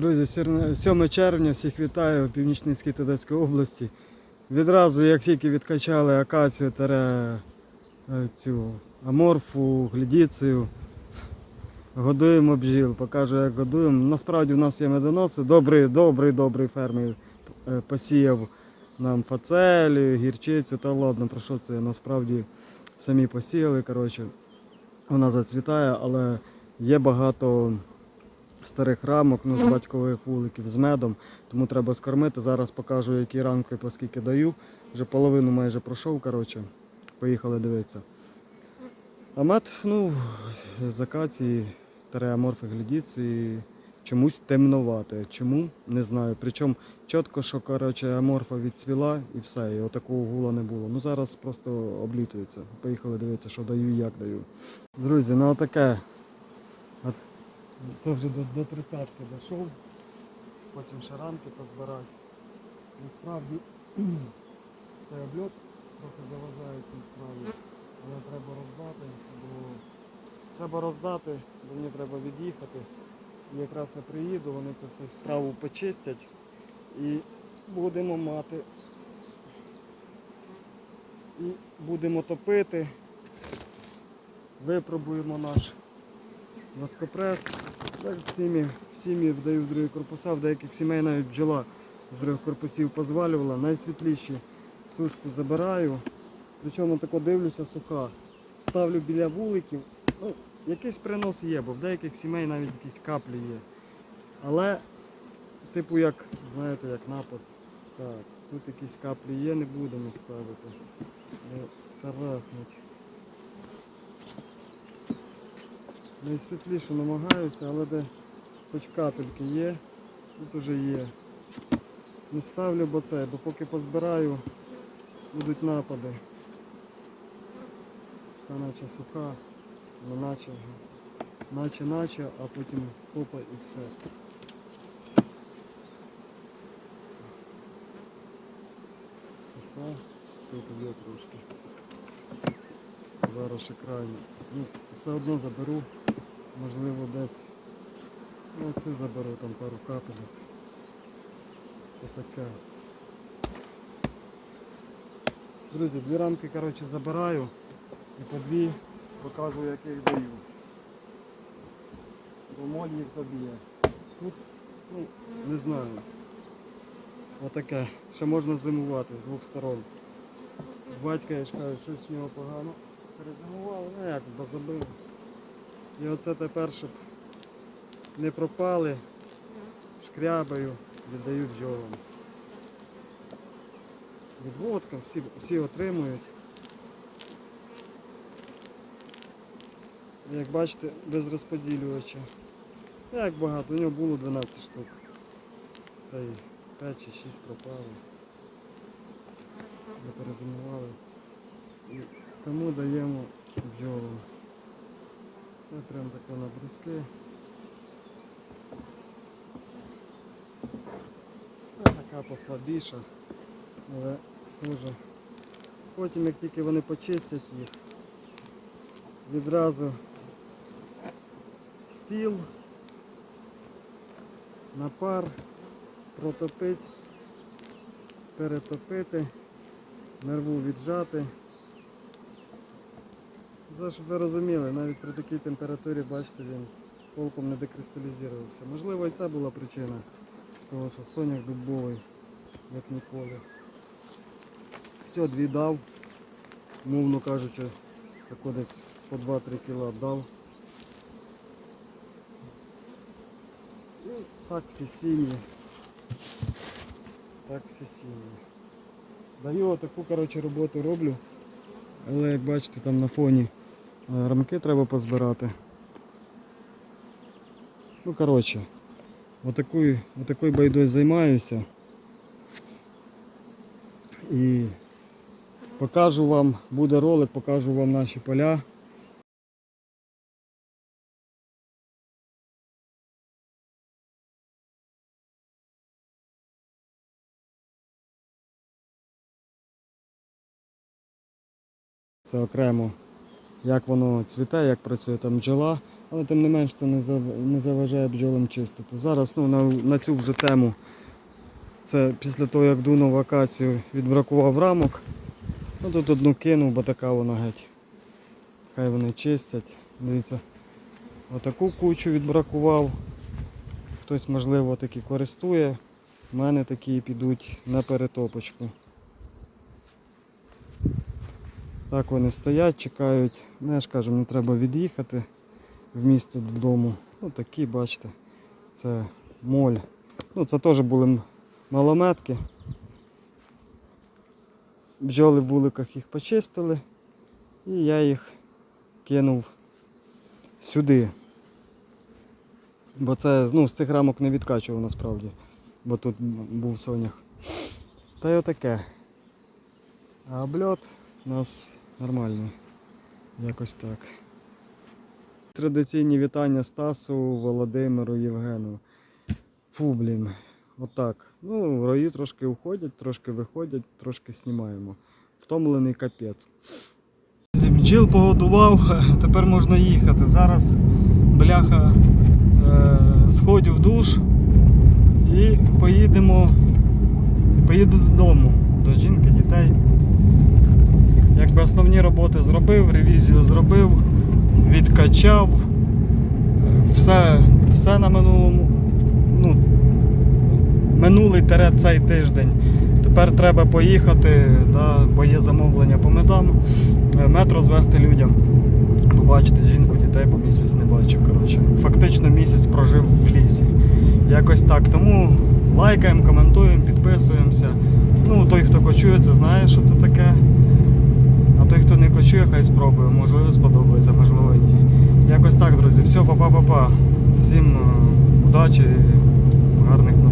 Друзі, 7 червня, всіх вітаю в північній Одеської області. Відразу, як тільки відкачали акацію е, цю аморфу, глідіцію, годуємо бджіл, покажу, як годуємо. Насправді в нас є медоноси. Добрий, добрий, добрий фермер е, посіяв нам фацелію, гірчицю та ладно, про що це насправді самі посіяли. Коротше, вона зацвітає, але є багато старих рамок, ну, з батькових вуликів з медом, тому треба скормити. Зараз покажу, які рамки по скільки даю. Вже половину майже пройшов, коротше. Поїхали дивитися. А мед, ну, з акації, тереаморфи глідіції, чомусь темновате. Чому? Не знаю. Причому чітко, що коротше, аморфа відцвіла і все, і отакого гула не було. Ну зараз просто облітується. Поїхали дивитися, що даю і як даю. Друзі, ну отаке. Це вже до, до 30 дійшов, потім ще рамки позбирати. Насправді цей обльот трохи заважає цій справі, але треба роздати, бо треба роздати, бо мені треба від'їхати. І якраз я приїду, вони це все справу почистять і будемо мати. І будемо топити. Випробуємо наш воскопрес. Так, в сім'ї, в вдаю в другі корпуса, в деяких сімей навіть бджола з других корпусів позвалювала. Найсвітліші сушку забираю. Причому тако дивлюся суха. Ставлю біля вуликів. Ну, якийсь принос є, бо в деяких сімей навіть якісь каплі є. Але, типу як, знаєте, як напад. Так, тут якісь каплі є, не будемо ставити. Тарахнуть. Найсвітліше намагаюся, але де хоч капельки є, тут уже є. Не ставлю бо це, бо поки позбираю, будуть напади. Це наче суха, не наче, наче наче, а потім хопа і все. Суха, тут є трошки. Зараз ще крайні. Ну, все одно заберу. Можливо десь. Ну заберу там пару капелек. Отаке. Друзі, дві рамки коротше, забираю і по дві покажу як я їх даю. Бо моль їх доб'є. Тут, ну, не знаю. Отаке. Ще можна зимувати з двох сторон. Батька, я ж кажу, щось в нього погано. Перезимували, ну як, бо забив. І оце тепер, щоб не пропали, шкрябаю, віддаю бджолам. Відводка, всі, всі отримують. Як бачите, без розподілювача. Як багато, у нього було 12 штук. Та й 5 чи 6 пропали. Не перезимували. І тому даємо бджолам. Це прям таке на бруски. Це така послабіша, але теж. Потім як тільки вони почистять їх, відразу стіл, на пар, протопити, перетопити, нерву віджати. Це, щоб ви розуміли, навіть при такій температурі, бачите, він толком не декристалізувався. Можливо, і це була причина, того що соняк дубовий, як ніколи. Все, дві дав, мовно кажучи, тако десь по 2-3 кіла дав. І так всі сім'ї. Так всі сім'ї. Даю таку коротше, роботу роблю. Але як бачите, там на фоні рамки треба позбирати. Ну, коротше, отакою, отакою байдою займаюся. І покажу вам, буде ролик, покажу вам наші поля. Це окремо, як воно цвіте, як працює там бджола. але тим не менш це не заважає бджолам чистити. Зараз ну, на, на цю вже тему. Це після того, як дунув акацію, відбракував рамок. Ну тут одну кинув, бо така вона геть. Хай вони чистять. Дивіться, отаку кучу відбракував. Хтось, можливо, таки користує. У мене такі підуть на перетопочку. Так вони стоять, чекають. Ну, я ж кажу, мені треба від'їхати в місто додому. Ну такі, бачите, це моль. Ну, це теж були малометки. Бджоли в вуликах їх почистили. І я їх кинув сюди. Бо це ну, з цих рамок не відкачував насправді. Бо тут був сонях. Та й отаке. А обльот у нас нормальний. Якось так. Традиційні вітання Стасу, Володимиру, Євгену. Фу, блін. Отак. Ну, рої трошки уходять, трошки виходять, трошки знімаємо. Втомлений капець. Бджіл погодував, тепер можна їхати. Зараз бляха е, сходю в душ і поїдемо. Поїду додому до жінки, дітей. Якби основні роботи зробив, ревізію зробив, відкачав. Все, все на минулому. Ну, минулий тере цей тиждень. Тепер треба поїхати, да, бо є замовлення по медам, е, метро звезти людям. Побачити жінку, дітей по місяць не бачив. Коротше. Фактично місяць прожив в лісі. Якось так. Тому лайкаємо, коментуємо, підписуємося. Ну, той, хто кочує, знає, що це таке той, хто не почує, хай спробує, можливо, сподобається, можливо, ні. Якось так, друзі. Все, па-па-па-па. Всім е, удачі, гарних новин.